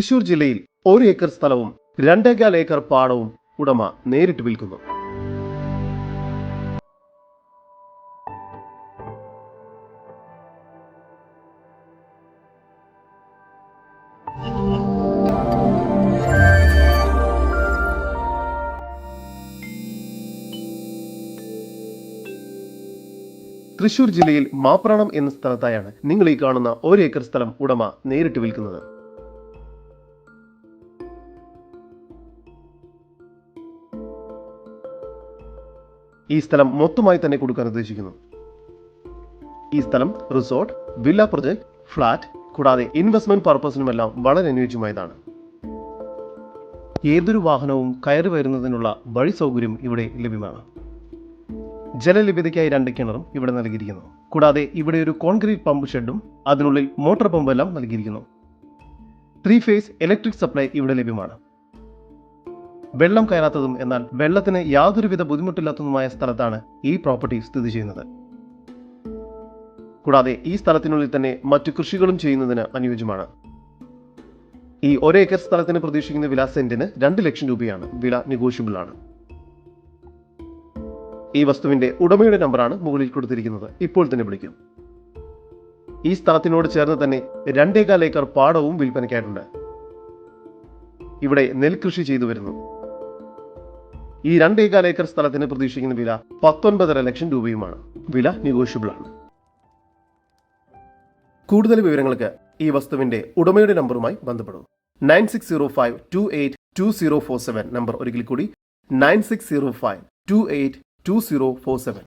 തൃശൂർ ജില്ലയിൽ ഒരു ഏക്കർ സ്ഥലവും രണ്ടേകാൽ ഏക്കർ പാടവും ഉടമ നേരിട്ട് വിൽക്കുന്നു. തൃശൂർ ജില്ലയിൽ മാപ്രാണം എന്ന സ്ഥലത്തായാണ് നിങ്ങൾ ഈ കാണുന്ന ഒരു ഏക്കർ സ്ഥലം ഉടമ നേരിട്ട് വിൽക്കുന്നത്. ഈ സ്ഥലം മൊത്തമായി തന്നെ കൊടുക്കാൻ ഉദ്ദേശിക്കുന്നു. ഈ സ്ഥലം റിസോർട്ട് വില്ല പ്രൊജക്ട് ഫ്ലാറ്റ് കൂടാതെ ഇൻവെസ്റ്റ്മെന്റ് പർപ്പസിനുമെല്ലാം വളരെ അനുയോജ്യമായതാണ്. ഏതൊരു വാഹനവും കയറി വരുന്നതിനുള്ള വഴി സൗകര്യം ഇവിടെ ലഭ്യമാണ്. ജലലഭ്യതയ്ക്കായി രണ്ട് കിണറും ഇവിടെ നൽകിയിരിക്കുന്നു. കൂടാതെ ഇവിടെ ഒരു കോൺക്രീറ്റ് പമ്പ് ഷെഡും അതിനുള്ളിൽ മോട്ടോർ പമ്പെല്ലാം നൽകിയിരിക്കുന്നു. ത്രീ ഫേസ് ഇലക്ട്രിക് സപ്ലൈ ഇവിടെ ലഭ്യമാണ്. വെള്ളം കയറാത്തതും എന്നാൽ വെള്ളത്തിന് യാതൊരുവിധ ബുദ്ധിമുട്ടില്ലാത്തതുമായ സ്ഥലത്താണ് ഈ പ്രോപ്പർട്ടി സ്ഥിതി ചെയ്യുന്നത്. കൂടാതെ ഈ സ്ഥലത്തിനുള്ളിൽ തന്നെ മറ്റു കൃഷികളും ചെയ്യുന്നതിന് അനുയോജ്യമാണ്. ഈ ഒരേക്കർ സ്ഥലത്തിന് പ്രതീക്ഷിക്കുന്ന വില സെന്റിന് രണ്ട് ലക്ഷം രൂപയാണ്. വില നെഗോഷ്യബിൾ ആണ്. ഈ വസ്തുവിന്റെ ഉടമയുടെ നമ്പറാണ് മുകളിൽ കൊടുത്തിരിക്കുന്നത്. ഇപ്പോൾ തന്നെ വിളിക്കും. ഈ സ്ഥലത്തിനോട് ചേർന്ന് തന്നെ രണ്ടേകാൽ ഏക്കർ പാടവും വിൽപ്പനയ്ക്കായിട്ടുണ്ട്. ഇവിടെ നെൽകൃഷി ചെയ്തു വരുന്നു. ഈ രണ്ടേകാൽ ഏക്കർ സ്ഥലത്തിന് പ്രതീക്ഷിക്കുന്ന വില പത്തൊൻപതര ലക്ഷം രൂപയുമാണ്. വില നെഗോഷ്യബിൾ ആണ്. കൂടുതൽ വിവരങ്ങൾക്ക് ഈ വസ്തുവിന്റെ ഉടമയുടെ നമ്പറുമായി ബന്ധപ്പെടും nine six zero five two eight two zero four seven number. ഒരിക്കൽ കൂടി nine six zero five two eight two zero four seven.